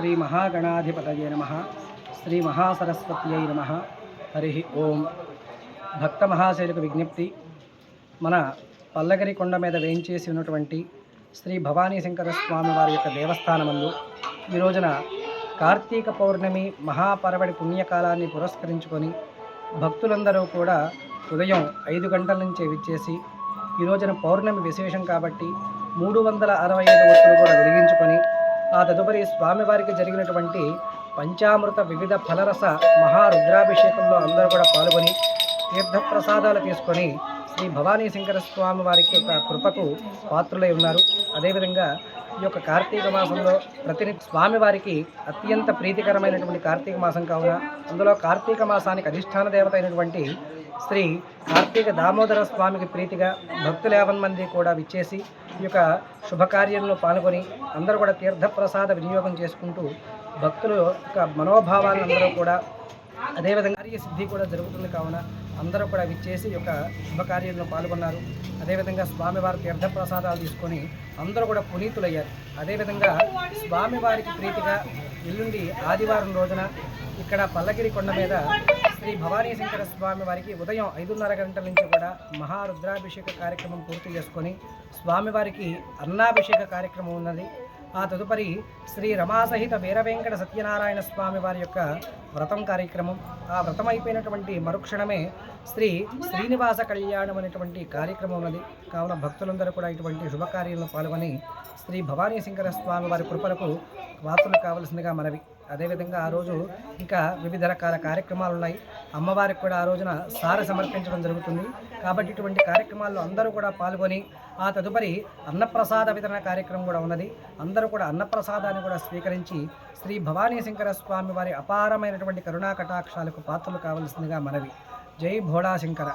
శ్రీ మహాగణాధిపతయ నమ. శ్రీ మహాసరస్వత్యై నమ. హరి ఓం. భక్త మహాశైలకు విజ్ఞప్తి మన పల్లగిరి కొండ మీద వేయించేసి ఉన్నటువంటి శ్రీ భవానీ శంకర స్వామి వారి యొక్క దేవస్థానమందు ఈ రోజున కార్తీక పౌర్ణమి మహాపరవడి పుణ్యకాలాన్ని పురస్కరించుకొని భక్తులందరూ కూడా ఉదయం ఐదు గంటల నుంచే విచ్చేసి ఈ రోజున పౌర్ణమి విశేషం కాబట్టి మూడు వందల అరవై ఐదు ఒత్తులు కూడా ఆ తదుపరి స్వామివారికి జరిగినటువంటి పంచామృత వివిధ ఫలరస మహారుద్రాభిషేకంలో అందరూ కూడా పాల్గొని తీర్థప్రసాదాలు తీసుకొని శ్రీ భవానీ శంకర స్వామి వారికి యొక్క కృపకు పాత్రులై ఉన్నారు. అదేవిధంగా ఈ యొక్క కార్తీక మాసంలో ప్రతి స్వామివారికి అత్యంత ప్రీతికరమైనటువంటి కార్తీక మాసం కావున అందులో కార్తీక మాసానికి అధిష్టాన దేవత అయినటువంటి శ్రీ కార్తీక దామోదర స్వామికి ప్రీతిగా భక్తులు యావన్ మంది కూడా విచ్చేసి ఈ యొక్క శుభకార్యంలో పాల్గొని అందరూ కూడా తీర్థప్రసాద వినియోగం చేసుకుంటూ భక్తుల యొక్క మనోభావాలను అందరూ కూడా అదేవిధంగా కార్యసిద్ధి కూడా జరుగుతుంది కావున అందరూ కూడా విచ్చేసి ఈ యొక్క శుభకార్యంలో పాల్గొన్నారు. అదేవిధంగా స్వామివారి తీర్థప్రసాదాలు తీసుకొని అందరూ కూడా పునీతులయ్యారు. అదేవిధంగా స్వామివారికి ప్రీతిగా ఎల్లుండి ఆదివారం రోజున ఇక్కడ పల్లగిరి కొండ మీద శ్రీ భవానీ శంకర స్వామి వారికి ఉదయం ఐదున్నర గంటల నుంచి కూడా మహారుద్రాభిషేక కార్యక్రమం పూర్తి చేసుకొని స్వామివారికి అన్నాభిషేక కార్యక్రమం ఉన్నది. ఆ తదుపరి శ్రీ రమాసహిత వీరవేంకట సత్యనారాయణ స్వామి వారి యొక్క వ్రతం కార్యక్రమం. ఆ వ్రతం అయిపోయినటువంటి మరుక్షణమే శ్రీ శ్రీనివాస కళ్యాణం అనేటువంటి కార్యక్రమం ఉన్నది. కావున భక్తులందరూ కూడా ఇటువంటి శుభకార్యంలో పాల్గొని శ్రీ భవానీ శంకర స్వామి వారి కృపలకు వాసులు కావలసిందిగా మనవి. అదేవిధంగా ఆ రోజు ఇంకా వివిధ రకాల కార్యక్రమాలు ఉన్నాయి అమ్మవారికి కూడా ఆ రోజున సార సమర్పించడం జరుగుతుంది. కాబట్టి ఇటువంటి కార్యక్రమాల్లో అందరూ కూడా పాల్గొని ఆ తదుపరి అన్నప్రసాద వితరణ కార్యక్రమం కూడా ఉన్నది. అందరూ కూడా అన్నప్రసాదాన్ని కూడా స్వీకరించి శ్రీ భవానీ శంకర స్వామి వారి అపారమైనటువంటి కరుణా కటాక్షాలకు పాత్రలు కావలసిందిగా మనవి. జై భోళా శంకర.